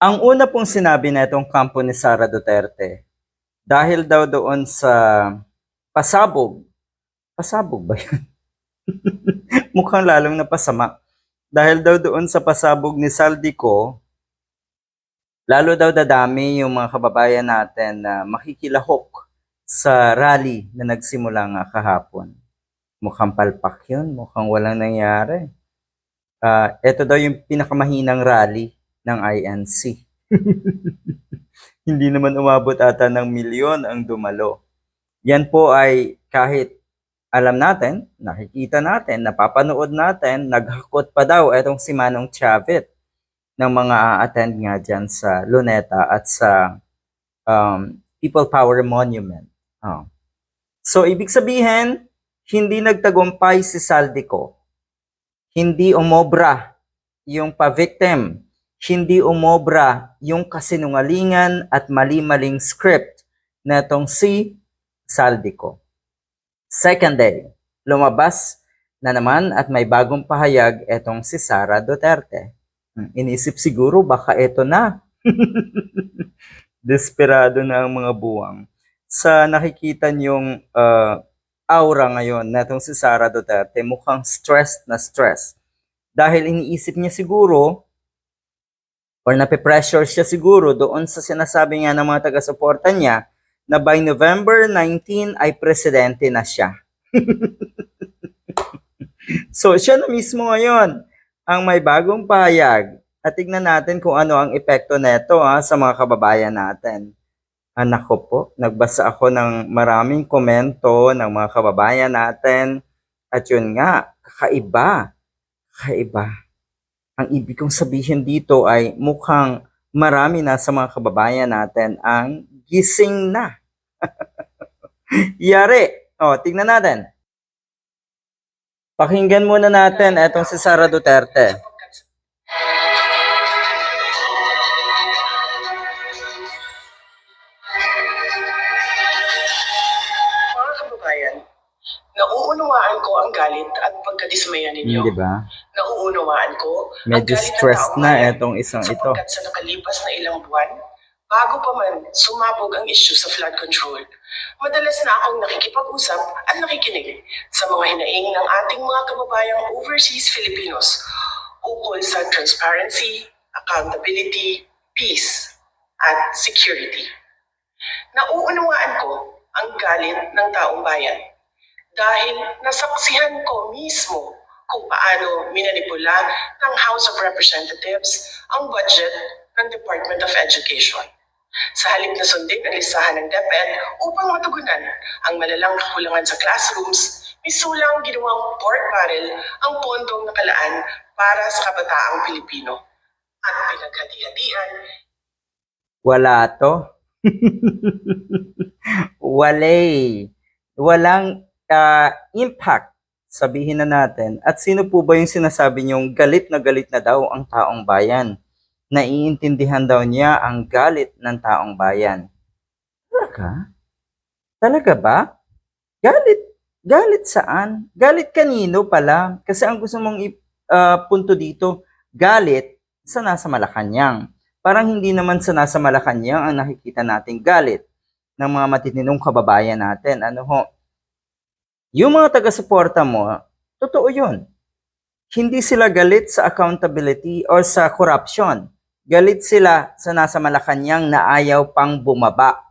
Ang una pong sinabi na itong kampo ni Sara Duterte, dahil daw doon sa pasabog, pasabog ba yun? Mukhang lalong napasama. Dahil daw doon sa pasabog ni Saldico, lalo daw dadami yung mga kababayan natin na makikilahok sa rally na nagsimula nga kahapon. Mukhang palpak yun, mukhang walang nangyari. Ah, ito daw yung pinakamahinang rally ng INC. Hindi naman umabot ata ng milyon ang dumalo. Yan po ay kahit alam natin, nakikita natin, napapanood natin, naghakot pa daw itong si Manong Chavit ng mga a-attend nga dyan sa Luneta at sa um, People Power Monument. Oh. So, ibig sabihin, hindi nagtagumpay si Saldico. Hindi umobra yung pa-victim. Hindi umobra yung kasinungalingan at mali-maling script na itong si Saldico. Second day, lumabas na naman at may bagong pahayag etong si Sara Duterte. Hmm, Inisip siguro baka ito na. Desperado na ang mga buwang. Sa nakikita niyong uh, aura ngayon na itong si Sara Duterte, mukhang stressed na stress. Dahil iniisip niya siguro or nape-pressure siya siguro doon sa sinasabi nga ng mga taga-suporta niya na by November 19 ay presidente na siya. so siya na mismo ngayon ang may bagong pahayag at tignan natin kung ano ang epekto neto ha, sa mga kababayan natin. Anak ko po, nagbasa ako ng maraming komento ng mga kababayan natin at yun nga, kakaiba, kakaiba. Ang ibig kong sabihin dito ay mukhang marami na sa mga kababayan natin ang gising na. Yari. O, tignan natin. Pakinggan muna natin etong si Sara Duterte. Nauunawaan ko ang galit at pagkadismaya ninyo. Hindi ba? Nauunawaan ko ang Medyo ng stressed na bayan etong isang ito. sa nakalipas na ilang buwan, bago pa man sumabog ang issue sa flood control, madalas na akong nakikipag-usap at nakikinig sa mga hinaing ng ating mga kababayang overseas Filipinos ukol sa transparency, accountability, peace, at security. Nauunawaan ko ang galit ng taong bayan dahil nasaksihan ko mismo kung paano minanipula ng House of Representatives ang budget ng Department of Education. Sa halip na sundin ang listahan ng DepEd upang matugunan ang malalang kakulangan sa classrooms, misulang ginawang pork barrel ang pondong nakalaan para sa kabataang Pilipino. At pinaghati-hatian Wala to. Walay. Walang ah, impact, sabihin na natin. At sino po ba yung sinasabi niyong galit na galit na daw ang taong bayan? Naiintindihan daw niya ang galit ng taong bayan. Talaga? Talaga ba? Galit? Galit saan? Galit kanino pala? Kasi ang gusto mong i- ah, punto dito, galit sa nasa Malacanang parang hindi naman sa nasa Malacanang ang nakikita nating galit ng mga matitinong kababayan natin. Ano ho? Yung mga taga-suporta mo, totoo yun. Hindi sila galit sa accountability or sa corruption. Galit sila sa nasa Malacanang na ayaw pang bumaba.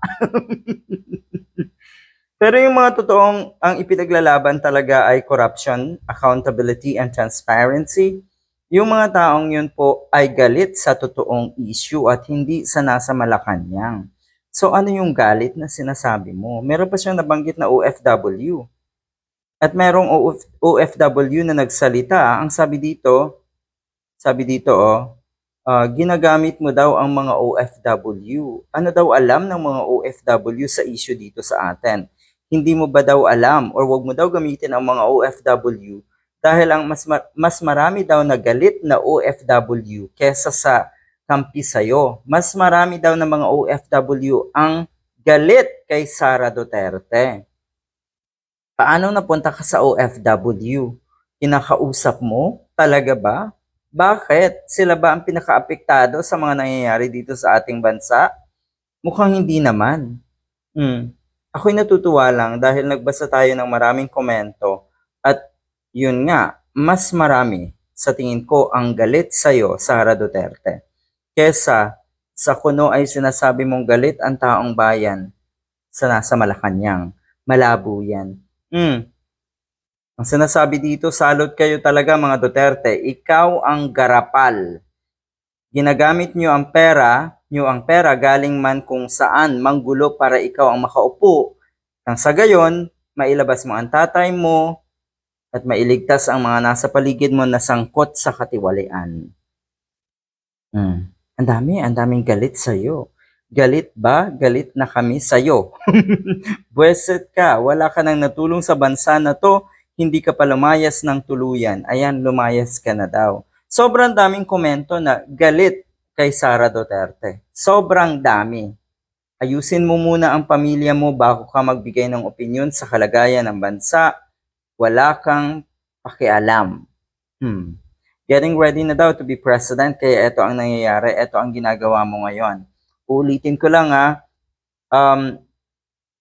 Pero yung mga totoong ang ipinaglalaban talaga ay corruption, accountability, and transparency. Yung mga taong yun po ay galit sa totoong issue at hindi sa nasa Malacanang. So ano yung galit na sinasabi mo? Meron pa siyang nabanggit na OFW. At merong OF OFW na nagsalita. Ang sabi dito, sabi dito oh, ah, ginagamit mo daw ang mga OFW. Ano daw alam ng mga OFW sa issue dito sa atin? Hindi mo ba daw alam or wag mo daw gamitin ang mga OFW dahil ang mas ma- mas marami daw na galit na OFW kesa sa kampi sa'yo. Mas marami daw na mga OFW ang galit kay Sara Duterte. Paano napunta ka sa OFW? Kinakausap mo? Talaga ba? Bakit? Sila ba ang pinakaapektado sa mga nangyayari dito sa ating bansa? Mukhang hindi naman. Hmm. Ako'y natutuwa lang dahil nagbasa tayo ng maraming komento at yun nga, mas marami sa tingin ko ang galit sa'yo, Sara Duterte. Kesa sa kuno ay sinasabi mong galit ang taong bayan sa nasa Malacanang. Malabo yan. Hmm. Ang sinasabi dito, salot kayo talaga mga Duterte. Ikaw ang garapal. Ginagamit nyo ang pera, nyo ang pera galing man kung saan manggulo para ikaw ang makaupo. Nang sa gayon, mailabas mo ang tatay mo at mailigtas ang mga nasa paligid mo na sangkot sa katiwalian. Hmm. Ang dami, ang daming galit sa'yo. Galit ba? Galit na kami sa'yo. Buweset ka, wala ka nang natulong sa bansa na to, hindi ka pa lumayas ng tuluyan. Ayan, lumayas ka na daw. Sobrang daming komento na galit kay Sara Duterte. Sobrang dami. Ayusin mo muna ang pamilya mo bago ka magbigay ng opinion sa kalagayan ng bansa. Wala kang pakialam. Hmm. Getting ready na daw to be president kaya ito ang nangyayari, ito ang ginagawa mo ngayon. Ulitin ko lang ha, um,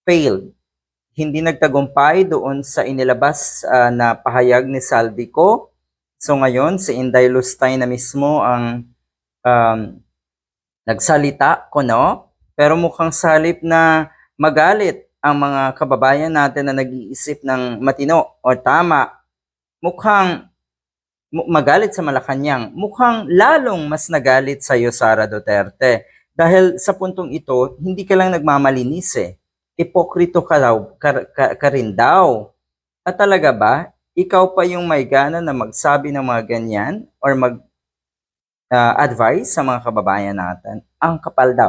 failed. Hindi nagtagumpay doon sa inilabas ah, na pahayag ni Saldico. So ngayon, si Inday Lustay na mismo ang um, nagsalita ko, no? Pero mukhang salip na magalit ang mga kababayan natin na nag-iisip ng matino o tama. Mukhang mu- magalit sa Malacanang. Mukhang lalong mas nagalit sa iyo, Sara Duterte. Dahil sa puntong ito, hindi ka lang nagmamalinis eh. Ipokrito ka, daw, ka, ka, ka rin daw. At talaga ba, ikaw pa yung may gana na magsabi ng mga ganyan or mag ah, advise sa mga kababayan natin? Ang kapal daw.